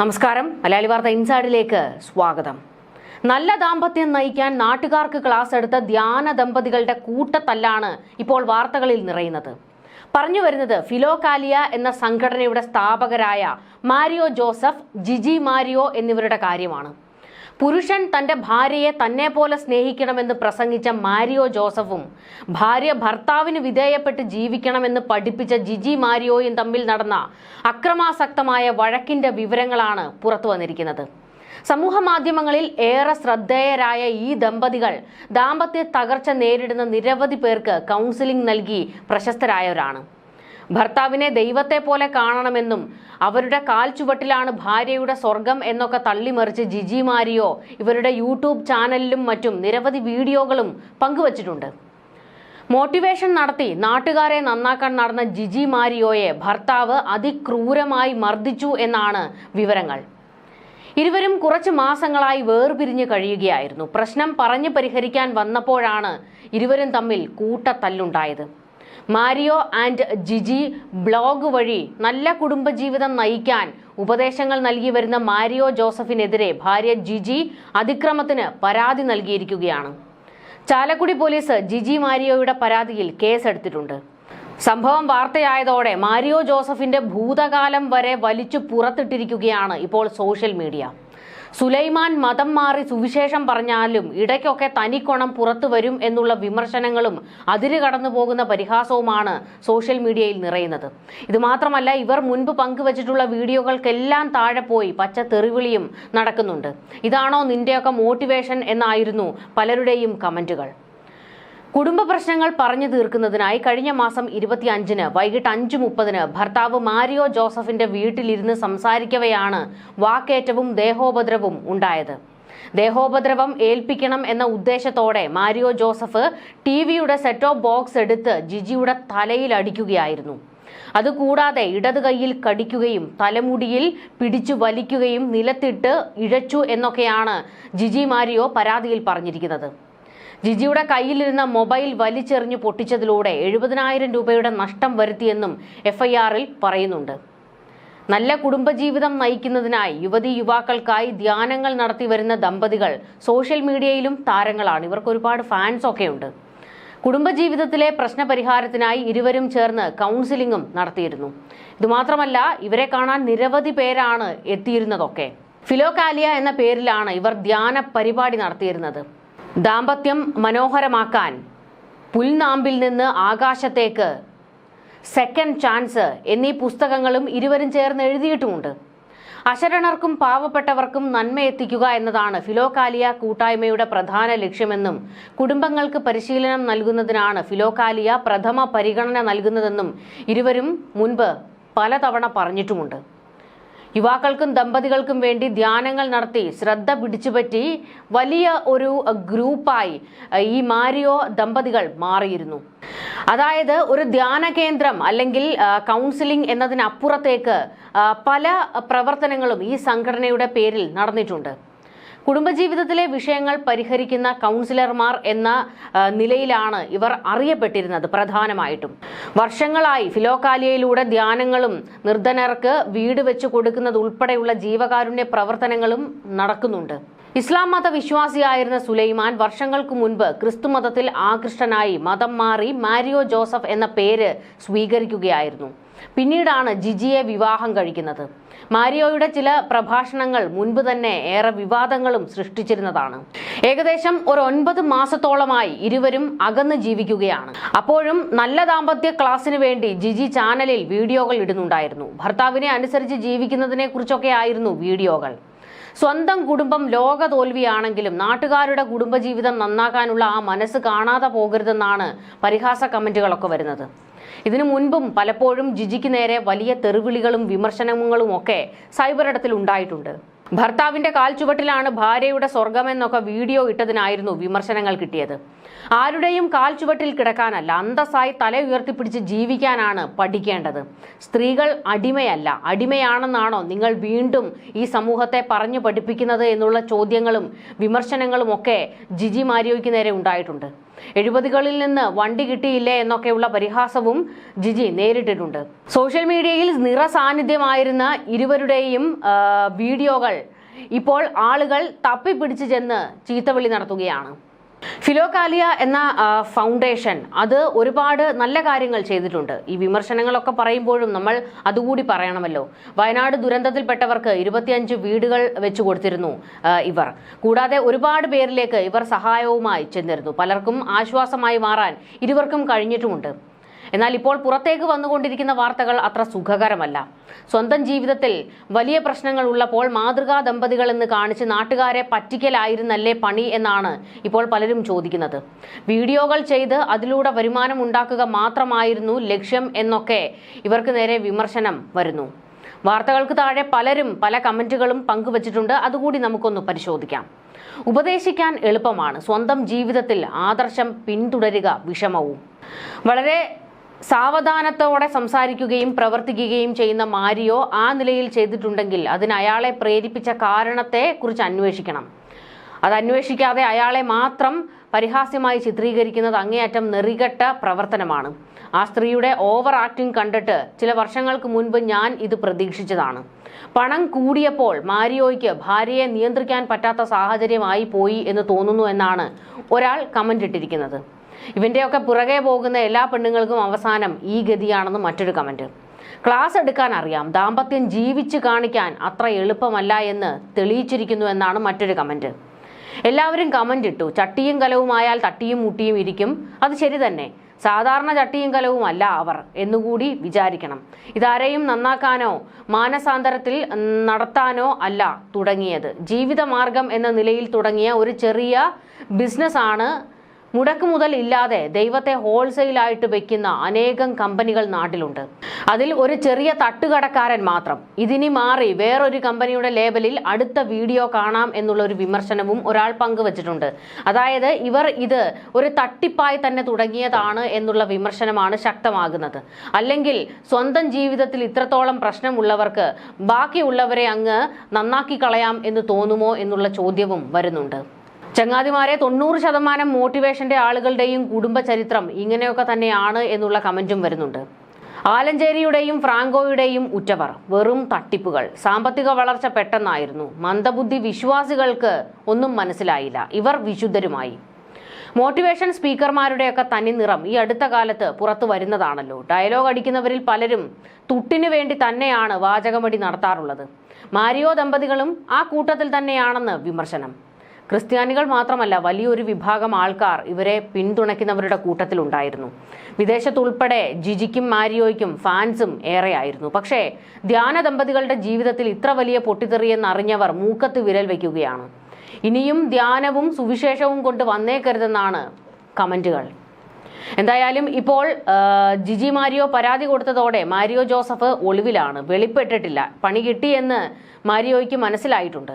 നമസ്കാരം. മലയാളി വാർത്ത ഇൻസൈഡിലേക്ക് സ്വാഗതം. നല്ല ദാമ്പത്യം നയിക്കാൻ നാട്ടുകാർക്ക് ക്ലാസ് എടുത്ത ധ്യാന ദമ്പതികളുടെ കൂട്ടത്തല്ലാണ് ഇപ്പോൾ വാർത്തകളിൽ നിറയുന്നത്. പറഞ്ഞു വരുന്നത് ഫിലോകാലിയ എന്ന സംഘടനയുടെ സ്ഥാപകരായ മാരിയോ ജോസഫ് ജിജി മാരിയോ എന്നിവരുടെ കാര്യമാണ്. പുരുഷൻ തന്റെ ഭാര്യയെ തന്നെ പോലെ സ്നേഹിക്കണമെന്ന് പ്രസംഗിച്ച മാരിയോ ജോസഫും ഭാര്യ ഭർത്താവിന് വിധേയപ്പെട്ട് ജീവിക്കണമെന്ന് പഠിപ്പിച്ച ജിജി മാരിയോയും തമ്മിൽ നടന്ന അക്രമാസക്തമായ വഴക്കിന്റെ വിവരങ്ങളാണ് പുറത്തു വന്നിരിക്കുന്നത്. സമൂഹ മാധ്യമങ്ങളിൽ ഏറെ ശ്രദ്ധേയരായ ഈ ദമ്പതികൾ ദാമ്പത്യ തകർച്ച നേരിടുന്ന നിരവധി പേർക്ക് കൗൺസിലിംഗ് നൽകി പ്രശസ്തരായവരാണ്. ഭർത്താവിനെ ദൈവത്തെ പോലെ കാണണമെന്നും അവരുടെ കാൽ ചുവട്ടിലാണ് ഭാര്യയുടെ സ്വർഗം എന്നൊക്കെ തള്ളിമറിച്ച് ജിജി മാരിയോ ഇവരുടെ യൂട്യൂബ് ചാനലിലും മറ്റും നിരവധി വീഡിയോകളും പങ്കുവച്ചിട്ടുണ്ട്. മോട്ടിവേഷൻ നടത്തി നാട്ടുകാരെ നന്നാക്കാൻ നടന്ന ജിജി മാരിയോയെ ഭർത്താവ് അതിക്രൂരമായി മർദ്ദിച്ചു എന്നാണ് വിവരങ്ങൾ. ഇരുവരും കുറച്ച് മാസങ്ങളായി വേർപിരിഞ്ഞ് കഴിയുകയായിരുന്നു. പ്രശ്നം പറഞ്ഞു പരിഹരിക്കാൻ വന്നപ്പോഴാണ് ഇരുവരും തമ്മിൽ കൂട്ടത്തല്ലുണ്ടായത്. മാരിയോ ആൻഡ് ജിജി ബ്ലോഗ് വഴി നല്ല കുടുംബജീവിതം നയിക്കാൻ ഉപദേശങ്ങൾ നൽകി വരുന്ന മാരിയോ ജോസഫിനെതിരെ ഭാര്യ ജിജി അതിക്രമത്തിന് പരാതി നൽകിയിരിക്കുകയാണ്. ചാലക്കുടി പോലീസ് ജിജി മാരിയോയുടെ പരാതിയിൽ കേസെടുത്തിട്ടുണ്ട്. സംഭവം വാർത്തയായതോടെ മാരിയോ ജോസഫിന്റെ ഭൂതകാലം വരെ വലിച്ചു പുറത്തിട്ടിരിക്കുകയാണ് ഇപ്പോൾ സോഷ്യൽ മീഡിയ. സുലൈമാൻ മതം മാറി സുവിശേഷം പറഞ്ഞാലും ഇടയ്ക്കൊക്കെ തനിക്കൊണം പുറത്തു വരും എന്നുള്ള വിമർശനങ്ങളും അതിര് കടന്നു പോകുന്ന പരിഹാസവുമാണ് സോഷ്യൽ മീഡിയയിൽ നിറയുന്നത്. ഇത് മാത്രമല്ല ഇവർ മുൻപ് പങ്കുവച്ചിട്ടുള്ള വീഡിയോകൾക്കെല്ലാം താഴെ പോയി പച്ച തെറിവിളിയും നടക്കുന്നുണ്ട്. ഇതാണോ നിന്റെയൊക്കെ മോട്ടിവേഷൻ എന്നായിരുന്നു പലരുടെയും കമന്റുകൾ. കുടുംബ പ്രശ്നങ്ങൾ പറഞ്ഞു തീർക്കുന്നതിനായി കഴിഞ്ഞ മാസം ഇരുപത്തി അഞ്ചിന് വൈകിട്ട് അഞ്ചു മുപ്പതിന് ഭർത്താവ് മാരിയോ ജോസഫിന്റെ വീട്ടിലിരുന്ന് സംസാരിക്കവെയാണ് വാക്കേറ്റവും ദേഹോപദ്രവവും ഉണ്ടായത്. ദേഹോപദ്രവം ഏൽപ്പിക്കണം എന്ന ഉദ്ദേശത്തോടെ മാരിയോ ജോസഫ് ടി വിയുടെ സെറ്റോ ബോക്സ് എടുത്ത് ജിജിയുടെ തലയിൽ അടിക്കുകയായിരുന്നു. അതുകൂടാതെ ഇടത് കൈയിൽ കടിക്കുകയും തലമുടിയിൽ പിടിച്ചു വലിക്കുകയും നിലത്തിട്ട് ഇഴച്ചു എന്നൊക്കെയാണ് ജിജി മാരിയോ പരാതിയിൽ പറഞ്ഞിരിക്കുന്നത്. ജിജിയുടെ കയ്യിലിരുന്ന മൊബൈൽ വലിച്ചെറിഞ്ഞു പൊട്ടിച്ചതിലൂടെ എഴുപതിനായിരം രൂപയുടെ നഷ്ടം വരുത്തിയെന്നും എഫ്ഐആറിൽ പറയുന്നുണ്ട്. നല്ല കുടുംബജീവിതം നയിക്കുന്നതിനായി യുവതി യുവാക്കൾക്കായി ധ്യാനങ്ങൾ നടത്തി വരുന്ന ദമ്പതികൾ സോഷ്യൽ മീഡിയയിലും താരങ്ങളാണ്. ഇവർക്ക് ഒരുപാട് ഫാൻസ് ഒക്കെ ഉണ്ട് കുടുംബജീവിതത്തിലെ പ്രശ്നപരിഹാരത്തിനായി ഇരുവരും ചേർന്ന് കൗൺസിലിംഗും നടത്തിയിരുന്നു. ഇതുമാത്രമല്ല ഇവരെ കാണാൻ നിരവധി പേരാണ് എത്തിയിരുന്നതൊക്കെ. ഫിലോകാലിയ എന്ന പേരിലാണ് ഇവർ ധ്യാന പരിപാടി നടത്തിയിരുന്നത്. ദാമ്പത്യം മനോഹരമാക്കാൻ പുൽനാമ്പിൽ നിന്ന് ആകാശത്തേക്ക് സെക്കൻഡ് ചാൻസ് എന്നീ പുസ്തകങ്ങളും ഇരുവരും ചേർന്ന് എഴുതിയിട്ടുമുണ്ട്. അശരണർക്കും പാവപ്പെട്ടവർക്കും നന്മ എത്തിക്കുക എന്നതാണ് ഫിലോകാലിയ കൂട്ടായ്മയുടെ പ്രധാന ലക്ഷ്യമെന്നും കുടുംബങ്ങൾക്ക് പരിശീലനം നൽകുന്നതിനാണ് ഫിലോകാലിയ പ്രഥമ പരിഗണന നൽകുന്നതെന്നും ഇരുവരും മുൻപ് പലതവണ പറഞ്ഞിട്ടുമുണ്ട്. യുവാക്കൾക്കും ദമ്പതികൾക്കും വേണ്ടി ധ്യാനങ്ങൾ നടത്തി ശ്രദ്ധ പിടിച്ചുപറ്റി വലിയ ഒരു ഗ്രൂപ്പായി ഈ മാരിയോ ദമ്പതികൾ മാറിയിരുന്നു. അതായത് ഒരു ധ്യാന കേന്ദ്രം അല്ലെങ്കിൽ കൗൺസിലിംഗ് എന്നതിനപ്പുറത്തേക്ക് പല പ്രവർത്തനങ്ങളും ഈ സംഘടനയുടെ പേരിൽ നടന്നിട്ടുണ്ട്. കുടുംബജീവിതത്തിലെ വിഷയങ്ങൾ പരിഹരിക്കുന്ന കൗൺസിലർമാർ എന്ന നിലയിലാണ് ഇവർ അറിയപ്പെട്ടിരുന്നത് പ്രധാനമായിട്ടും. വർഷങ്ങളായി ഫിലോകാലിയയിലൂടെ ധ്യാനങ്ങളും നിർധനർക്ക് വീട് വെച്ച് കൊടുക്കുന്നത് ഉൾപ്പെടെയുള്ള ജീവകാരുണ്യ പ്രവർത്തനങ്ങളും നടക്കുന്നുണ്ട്. ഇസ്ലാം മത വിശ്വാസിയായിരുന്ന സുലൈമാൻ വർഷങ്ങൾക്ക് മുൻപ് ക്രിസ്തുമതത്തിൽ ആകൃഷ്ടനായി മതം മാറി മാരിയോ ജോസഫ് എന്ന പേര് സ്വീകരിക്കുകയായിരുന്നു. പിന്നീടാണ് ജിജിയെ വിവാഹം കഴിക്കുന്നത്. മാരിയോയുടെ ചില പ്രഭാഷണങ്ങൾ മുൻപ് തന്നെ ഏറെ വിവാദങ്ങളും സൃഷ്ടിച്ചിരുന്നതാണ്. ഏകദേശം ഒരു ഒൻപത് മാസത്തോളമായി ഇരുവരും അകന്ന് ജീവിക്കുകയാണ്. അപ്പോഴും നല്ല ദാമ്പത്യ ക്ലാസ്സിന് വേണ്ടി ജിജി ചാനലിൽ വീഡിയോകൾ ഇടുന്നുണ്ടായിരുന്നു. ഭർത്താവിനെ അനുസരിച്ച് ജീവിക്കുന്നതിനെ കുറിച്ചൊക്കെ ആയിരുന്നു വീഡിയോകൾ. സ്വന്തം കുടുംബം ലോക തോൽവിയാണെങ്കിലും നാട്ടുകാരുടെ കുടുംബജീവിതം നന്നാക്കാനുള്ള ആ മനസ്സ് കാണാതെ പോകരുതെന്നാണ് പരിഹാസ കമന്റുകളൊക്കെ വരുന്നത്. ഇതിനു മുൻപും പലപ്പോഴും ജിജിക്ക് നേരെ വലിയ തെറിവിളികളും വിമർശനങ്ങളും ഒക്കെ സൈബറിടത്തിൽ ഉണ്ടായിട്ടുണ്ട്. ഭർത്താവിന്റെ കാൽച്ചുവട്ടിലാണ് ഭാര്യയുടെ സ്വർഗമെന്നൊക്കെ വീഡിയോ ഇട്ടതിനായിരുന്നു വിമർശനങ്ങൾ കിട്ടിയത്. ആരുടെയും കാൽച്ചുവട്ടിൽ കിടക്കാനല്ല അന്തസ്സായി തല ഉയർത്തിപ്പിടിച്ച് ജീവിക്കാനാണ് പഠിക്കേണ്ടത്. സ്ത്രീകൾ അടിമയല്ല. അടിമയാണെന്നാണോ നിങ്ങൾ വീണ്ടും ഈ സമൂഹത്തെ പറഞ്ഞു പഠിപ്പിക്കുന്നത് എന്നുള്ള ചോദ്യങ്ങളും വിമർശനങ്ങളും ഒക്കെ ജിജി മാരിയോയ്ക്ക് നേരെ ഉണ്ടായിട്ടുണ്ട്. എഴുപതുകളിൽ നിന്ന് വണ്ടി കിട്ടിയില്ലേ എന്നൊക്കെയുള്ള പരിഹാസവും ജിജി നേരിട്ടിട്ടുണ്ട്. സോഷ്യൽ മീഡിയയിൽ നിറസാന്നിധ്യമായിരുന്ന ഇരുവരുടെയും വീഡിയോകൾ ഇപ്പോൾ ആളുകൾ തപ്പിപ്പിടിച്ച് ചെന്ന് ചീത്തവിളി നടത്തുകയാണ്. ഫിലോകാലിയ എന്ന ഫൗണ്ടേഷൻ അത് ഒരുപാട് നല്ല കാര്യങ്ങൾ ചെയ്തിട്ടുണ്ട്. ഈ വിമർശനങ്ങളൊക്കെ പറയുമ്പോഴും നമ്മൾ അതുകൂടി പറയണമല്ലോ. വയനാട് ദുരന്തത്തിൽപ്പെട്ടവർക്ക് ഇരുപത്തിയഞ്ച് വീടുകൾ വെച്ചു കൊടുത്തിരുന്നു ഇവർ. കൂടാതെ ഒരുപാട് പേരിലേക്ക് ഇവർ സഹായവുമായി ചെന്നിരുന്നു. പലർക്കും ആശ്വാസമായി മാറാൻ ഇരുവർക്കും കഴിഞ്ഞിട്ടുമുണ്ട്. എന്നാൽ ഇപ്പോൾ പുറത്തേക്ക് വന്നുകൊണ്ടിരിക്കുന്ന വാർത്തകൾ അത്ര സുഖകരമല്ല. സ്വന്തം ജീവിതത്തിൽ വലിയ പ്രശ്നങ്ങൾ ഉള്ളപ്പോൾ മാതൃകാ ദമ്പതികൾ എന്ന് കാണിച്ച് നാട്ടുകാരെ പറ്റിക്കലായിരുന്നല്ലേ പണി എന്നാണ് ഇപ്പോൾ പലരും ചോദിക്കുന്നത്. വീഡിയോകൾ ചെയ്ത് അതിലൂടെ വരുമാനം ഉണ്ടാക്കുക മാത്രമായിരുന്നു ലക്ഷ്യം എന്നൊക്കെ ഇവർക്ക് നേരെ വിമർശനം വരുന്നു. വാർത്തകൾക്ക് താഴെ പലരും പല കമന്റുകളും പങ്കുവച്ചിട്ടുണ്ട്. അതുകൂടി നമുക്കൊന്ന് പരിശോധിക്കാം. ഉപദേശിക്കാൻ എളുപ്പമാണ്. സ്വന്തം ജീവിതത്തിൽ ആദർശം പിന്തുടരുക വിഷമവും. വളരെ സാവധാനത്തോടെ സംസാരിക്കുകയും പ്രവർത്തിക്കുകയും ചെയ്യുന്ന മാരിയോ ആ നിലയിൽ ചെയ്തിട്ടുണ്ടെങ്കിൽ അതിന് അയാളെ പ്രേരിപ്പിച്ച കാരണത്തെ കുറിച്ച് അന്വേഷിക്കണം. അത് അന്വേഷിക്കാതെ അയാളെ മാത്രം പരിഹാസ്യമായി ചിത്രീകരിക്കുന്നത് അങ്ങേയറ്റം നെറികെട്ട പ്രവർത്തനമാണ്. ആ സ്ത്രീയുടെ ഓവർ ആക്ടിംഗ് കണ്ടിട്ട് ചില വർഷങ്ങൾക്ക് മുൻപ് ഞാൻ ഇത് പ്രതീക്ഷിച്ചതാണ്. പണം കൂടിയപ്പോൾ മാരിയോയ്ക്ക് ഭാര്യയെ നിയന്ത്രിക്കാൻ പറ്റാത്ത സാഹചര്യമായി പോയി എന്ന് തോന്നുന്നു എന്നാണ് ഒരാൾ കമന്റ് ഇട്ടിരിക്കുന്നത്. ഇവന്റെയൊക്കെ പുറകെ പോകുന്ന എല്ലാ പെണ്ണുങ്ങൾക്കും അവസാനം ഈ ഗതിയാണെന്ന് മറ്റൊരു കമന്റ് ക്ലാസ് എടുക്കാൻ അറിയാം. ദാമ്പത്യം ജീവിച്ച് കാണിക്കാൻ അത്ര എളുപ്പമല്ല എന്ന് തെളിയിച്ചിരിക്കുന്നു എന്നാണ് മറ്റൊരു കമന്റ് എല്ലാവരും കമന്റ് ഇട്ടു. ചട്ടിയും കലവുമായാൽ തട്ടിയും മുട്ടിയും ഇരിക്കും. അത് ശരി തന്നെ. സാധാരണ ചട്ടിയും കലവും അല്ല അവർ എന്നുകൂടി വിചാരിക്കണം. ഇതാരെയും നന്നാക്കാനോ മാനസാന്തരത്തിൽ നടത്താനോ അല്ല തുടങ്ങിയത്. ജീവിതമാർഗം എന്ന നിലയിൽ തുടങ്ങിയ ഒരു ചെറിയ ബിസിനസ്സാണ് മുടക്ക് മുതൽ ഇല്ലാതെ ദൈവത്തെ ഹോൾസെയിലായിട്ട് വെക്കുന്ന അനേകം കമ്പനികൾ നാട്ടിലുണ്ട്. അതിൽ ഒരു ചെറിയ തട്ടുകടക്കാരൻ മാത്രം. ഇതിനി മാറി വേറൊരു കമ്പനിയുടെ ലേബലിൽ അടുത്ത വീഡിയോ കാണാം എന്നുള്ള ഒരു വിമർശനവും ഒരാൾ പങ്കുവച്ചിട്ടുണ്ട്. അതായത് ഇവർ ഇത് ഒരു തട്ടിപ്പായി തന്നെ തുടങ്ങിയതാണ് എന്നുള്ള വിമർശനമാണ് ശക്തമാകുന്നത്. അല്ലെങ്കിൽ സ്വന്തം ജീവിതത്തിൽ ഇത്രത്തോളം പ്രശ്നമുള്ളവർക്ക് ബാക്കിയുള്ളവരെ അങ്ങ് നന്നാക്കി കളയാം എന്ന് തോന്നുമോ എന്നുള്ള ചോദ്യവും വരുന്നുണ്ട്. ചങ്ങാതിമാരെ തൊണ്ണൂറ് ശതമാനം മോട്ടിവേഷന്റെ ആളുകളുടെയും കുടുംബ ചരിത്രം ഇങ്ങനെയൊക്കെ തന്നെയാണ് എന്നുള്ള കമന്റും വരുന്നുണ്ട്. ആലഞ്ചേരിയുടെയും ഫ്രാങ്കോയുടെയും ഉറ്റവർ വെറും തട്ടിപ്പുകൾ. സാമ്പത്തിക വളർച്ച പെട്ടെന്നായിരുന്നു. മന്ദബുദ്ധി വിശ്വാസികൾക്ക് ഒന്നും മനസ്സിലായില്ല. ഇവർ വിശുദ്ധരുമായി. മോട്ടിവേഷൻ സ്പീക്കർമാരുടെയൊക്കെ തനി നിറം ഈ അടുത്ത കാലത്ത് പുറത്തു വരുന്നതാണല്ലോ. ഡയലോഗ് അടിക്കുന്നവരിൽ പലരും തുട്ടിനു വേണ്ടി തന്നെയാണ് വാചകമടി നടത്താറുള്ളത് മാരിയോ ദമ്പതികളും ആ കൂട്ടത്തിൽ തന്നെയാണെന്ന് വിമർശനം. ക്രിസ്ത്യാനികൾ മാത്രമല്ല വലിയൊരു വിഭാഗം ആൾക്കാർ ഇവരെ പിന്തുണയ്ക്കുന്നവരുടെ കൂട്ടത്തിലുണ്ടായിരുന്നു. വിദേശത്തുൾപ്പെടെ ജിജിക്കും മാരിയോയ്ക്കും ഫാൻസും ഏറെയായിരുന്നു. പക്ഷേ ധ്യാന ദമ്പതികളുടെ ജീവിതത്തിൽ ഇത്ര വലിയ പൊട്ടിത്തെറിയെന്ന് അറിഞ്ഞവർ മൂക്കത്ത് വിരൽ വയ്ക്കുകയാണ്. ഇനിയും ധ്യാനവും സുവിശേഷവും കൊണ്ട് വന്നേക്കരുതെന്നാണ് കമന്റുകൾ എന്തായാലും ഇപ്പോൾ ജിജി മാരിയോ പരാതി കൊടുത്തതോടെ മാരിയോ ജോസഫ് ഒളിവിലാണ്. വെളിപ്പെട്ടിട്ടില്ല. പണി കിട്ടിയെന്ന് മാരിയോയ്ക്ക് മനസ്സിലായിട്ടുണ്ട്.